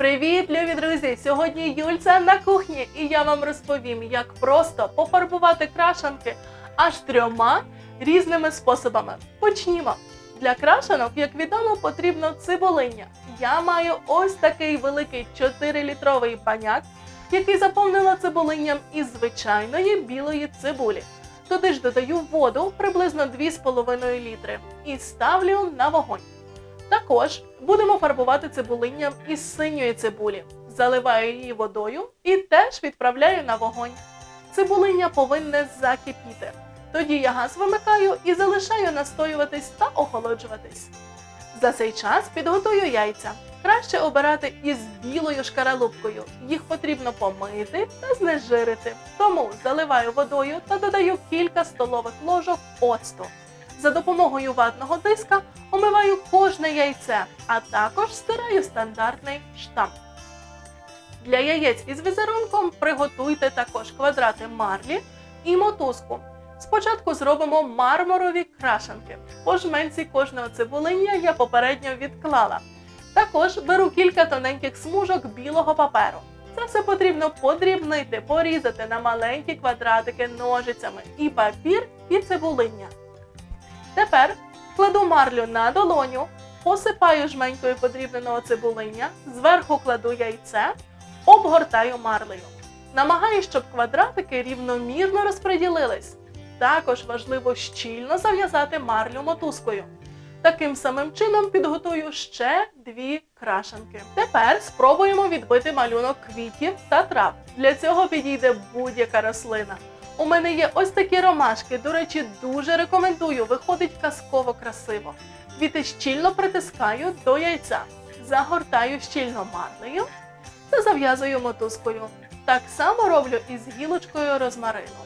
Привіт, любі друзі! Сьогодні Юльця на кухні, і я вам розповім, як просто пофарбувати крашанки аж трьома різними способами. Почнімо. Для крашанок, як відомо, потрібно цибулиння. Я маю ось такий великий 4-літровий баняк, який заповнила цибулинням із звичайної білої цибулі. Туди ж додаю воду приблизно 2,5 літри і ставлю на вогонь. Також будемо фарбувати цибулинням із синьої цибулі. Заливаю її водою і теж відправляю на вогонь. Цибулиння повинне закипіти. Тоді я газ вимикаю і залишаю настоюватись та охолоджуватись. За цей час підготую яйця. Краще обирати із білою шкаралупкою. Їх потрібно помити та знежирити. Тому заливаю водою та додаю кілька столових ложок оцту. За допомогою ватного диска омиваю кожне яйце, а також стираю стандартний штамп. Для яєць із візерунком приготуйте також квадрати марлі і мотузку. Спочатку зробимо мармурові крашенки. По жменці кожного цибулиння я попередньо відклала. Також беру кілька тоненьких смужок білого паперу. Це все потрібно подрібнити, порізати на маленькі квадратики ножицями і папір, і цибулиння. Тепер кладу марлю на долоню, посипаю жменькою подрібненого цибулиння, зверху кладу яйце, обгортаю марлею. Намагаюсь, щоб квадратики рівномірно розподілились. Також важливо щільно зав'язати марлю мотузкою. Таким самим чином підготую ще дві крашенки. Тепер спробуємо відбити малюнок квітів та трав. Для цього підійде будь-яка рослина. У мене є ось такі ромашки. До речі, дуже рекомендую. Виходить казково красиво. Квіти щільно притискаю до яйця, загортаю щільно марлею та зав'язую мотузкою. Так само роблю із гілочкою розмарину.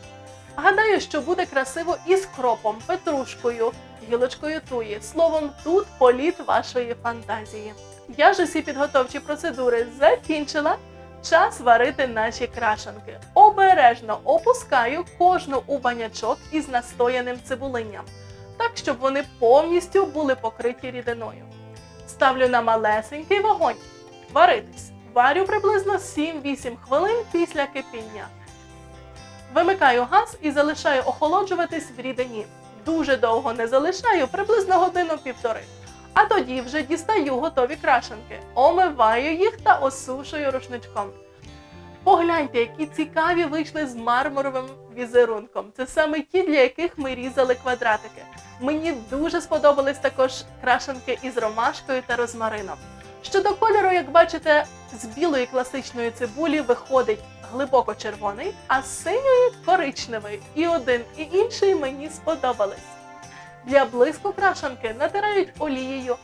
Гадаю, що буде красиво із кропом, петрушкою, гілочкою туї. Словом, тут політ вашої фантазії. Я ж усі підготовчі процедури закінчила. Час варити наші крашенки. Обережно опускаю кожну у банячок із настояним цибулинням, так щоб вони повністю були покриті рідиною. Ставлю на малесенький вогонь. Варитись. Варю приблизно 7-8 хвилин після кипіння. Вимикаю газ і залишаю охолоджуватись в рідині. Дуже довго не залишаю, приблизно годину-півтори. А тоді вже дістаю готові крашенки, омиваю їх та осушую рушничком. Погляньте, які цікаві вийшли з мармуровим візерунком. Це саме ті, для яких ми різали квадратики. Мені дуже сподобались також крашенки із ромашкою та розмарином. Щодо кольору, як бачите, з білої класичної цибулі виходить глибоко червоний, а з синьої коричневий. І один, і інший мені сподобались. Для блиску крашанки натирають олією.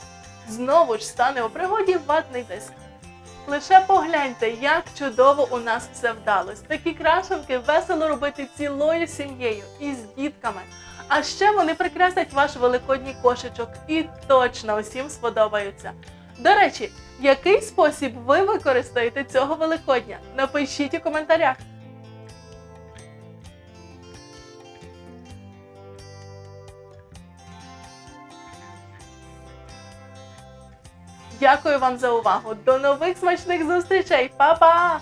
Знову ж стане у пригоді ватний диск. Лише погляньте, як чудово у нас все вдалось. Такі крашенки весело робити цілою сім'єю і з дітками. А ще вони прикрасять ваш великодній кошечок і точно усім сподобаються. До речі, який спосіб ви використаєте цього Великодня? Напишіть у коментарях. Дякую вам за увагу. До нових смачних зустрічей. Па-па!